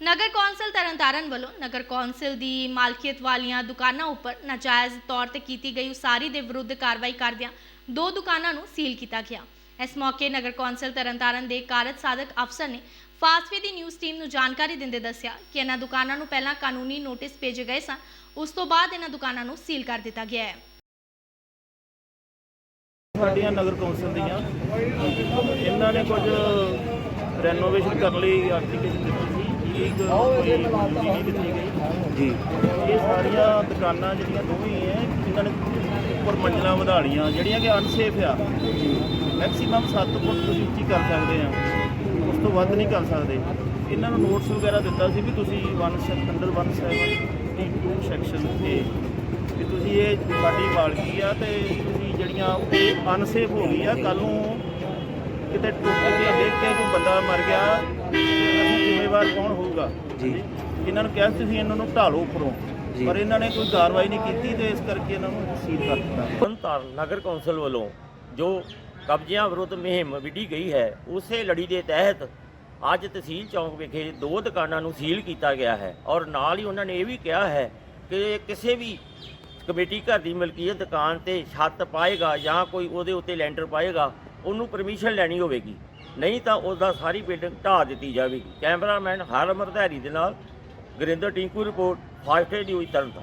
ਨਗਰ council Tarn Taran ਵੱਲੋਂ ਨਗਰ council ਦੀ ਮਾਲਕੀਅਤ ਵਾਲੀਆਂ ਦੁਕਾਨਾਂ ਉੱਪਰ ਨਾਜਾਇਜ਼ ਤੌਰ ਤੇ ਕੀਤੀ ਗਈ ਉਸਾਰੀ ਦੇ ਵਿਰੁੱਧ ਕਾਰਵਾਈ ਕਰਦਿਆਂ ਦੋ ਦੁਕਾਨਾਂ ਨੂੰ ਸੀਲ ਕੀਤਾ ਗਿਆ। ਇਸ ਮੌਕੇ ਨਗਰ ਕੌਂਸਲ ਤਰਨਤਾਰਨ ਦੇ ਕਾਰਜ ਸਾਧਕ ਅਫਸਰ ਨੇ ਫਾਸਟਵੇ ਦੀ ਨਿਊਜ਼ ਟੀਮ ਨੂੰ ਜਾਣਕਾਰੀ ਦਿੰਦੇ ਦੱਸਿਆ ਕਿ ਇਹਨਾਂ ਦੁਕਾਨਾਂ ਨੂੰ ਪਹਿਲਾਂ ਕਾਨੂੰਨੀ ਨੋਟਿਸ ਭੇਜੇ ਗਏ ਸਨ। ਉਸ ਤੋਂ ਬਾਅਦ ਇਹਨਾਂ ਦੁਕਾਨਾਂ ਨੂੰ ਸੀਲ ਕਰ ਦਿੱਤਾ ਗਿਆ ਹੈ। ਸਾਡੀਆਂ ਨਗਰ ਕੌਂਸਲ ਦੀਆਂ। ਇਹਨਾਂ ਨੇ ਕੁਝ ਰੈਨੋਵੇਸ਼ਨ ਕਰਨ ਲਈ ਐਪਲੀਕੇਸ਼ਨ ਦਿੱਤੀ ਸੀ ਇੱਕ ਕੋਈ ਦਿੱਤੀ ਗਈ ਜੀ। ਇਹ ਸਾਰੀਆਂ ਦੁਕਾਨਾਂ ਜਿਹੜੀਆਂ ਦੋਵੇਂ ਹੈ ਇਹਨਾਂ ਨੇ ਉੱਪਰ ਮੰਜ਼ਲਾਂ ਵਧਾ ਲਈਆਂ ਜਿਹੜੀਆਂ ਕਿ ਅਨਸੇਫ ਆ। ਮੈਕਸਿਮਮ 7 ਫੁੱਟ ਤੁਸੀਂ ਉੱਚੀ ਕਰ ਸਕਦੇ ਆ। ਉਸ ਤੋਂ ਵੱਧ ਨਹੀਂ ਕਰ ਸਕਦੇ। ਇਹਨਾਂ ਨੂੰ ਨੋਟਸ ਵਗੈਰਾ ਦਿੱਤਾ ਸੀ ਵੀ ਤੁਸੀਂ 1 ਅੰਡਰ 172 ਸੈਕਸ਼ਨ ਤੇ ਵੀ ਤੁਸੀਂ ਇਹ ਸਾਡੀ ਮਾਲਕੀ ਆ ਤੇ ਤੁਸੀਂ ਜਿਹੜੀਆਂ ਅਨਸੇਫ ਹੋ ਗਈ ਆ ਕੱਲ ਨੂੰ ਕਿਤੇ ਟੁੱਟ ਕੇ ਦੇਖ ਕੇ ਕੋਈ ਬੰਦਾ ਮਰ ਗਿਆ ਹੋਊਗਾ। ਜੀ। ਇਹਨਾਂ ਨੂੰ ਕਿਹਾ ਸੀ ਤੁਸੀਂ ਇਹਨਾਂ ਨੂੰ ਢਾਲੋ ਉੱਪਰੋਂ। ਪਰ ਇਹਨਾਂ ਨੇ ਕੋਈ ਕਾਰਵਾਈ ਨਹੀਂ ਕੀਤੀ ਤੇ ਇਸ ਕਰਕੇ ਇਹਨਾਂ ਨੂੰ ਸੀਲ ਕਰ ਦਿੱਤਾ। ਤਰਨਤਾਰਨ ਨਗਰ ਕੌਂਸਲ ਵੱਲੋਂ ਜੋ ਕਬਜ਼ਿਆਂ ਵਿਰੁੱਧ ਮੁਹਿੰਮ ਵਿੱਢੀ ਗਈ ਹੈ ਉਸੇ ਲੜੀ ਦੇ ਤਹਿਤ ਅੱਜ ਤਹਿਸੀਲ ਚੌਂਕ ਵਿਖੇ ਦੋ ਦੁਕਾਨਾਂ ਨੂੰ ਸੀਲ ਕੀਤਾ ਗਿਆ ਹੈ। ਔਰ ਨਾਲ ਹੀ ਉਹਨਾਂ ਨੇ ਇਹ ਵੀ ਕਿਹਾ ਹੈ ਕਿ ਕਿਸੇ ਵੀ ਕਮੇਟੀ ਘਰ ਦੀ ਮਲਕੀਅਤ ਦੁਕਾਨ ਤੇ ਛੱਤ ਪਾਏਗਾ ਜਾਂ ਕੋਈ ਉਹਦੇ ਉੱਤੇ ਲੈਂਟਰ ਪਾਏਗਾ ਉਹਨੂੰ ਪਰਮਿਸ਼ਨ ਲੈਣੀ ਹੋਵੇਗੀ। ਨਹੀਂ ਤਾਂ ਉਹਦਾ ਸਾਰੀ ਬਿਲਡਿੰਗ ਢਾਹ ਦਿੱਤੀ ਜਾਵੇਗੀ। ਕੈਮਰਾਮੈਨ ਹਰਮਰ ਧਾਰੀ ਦੇ ਨਾਲ, Gurinder Tinku report, fast news Tarntaran.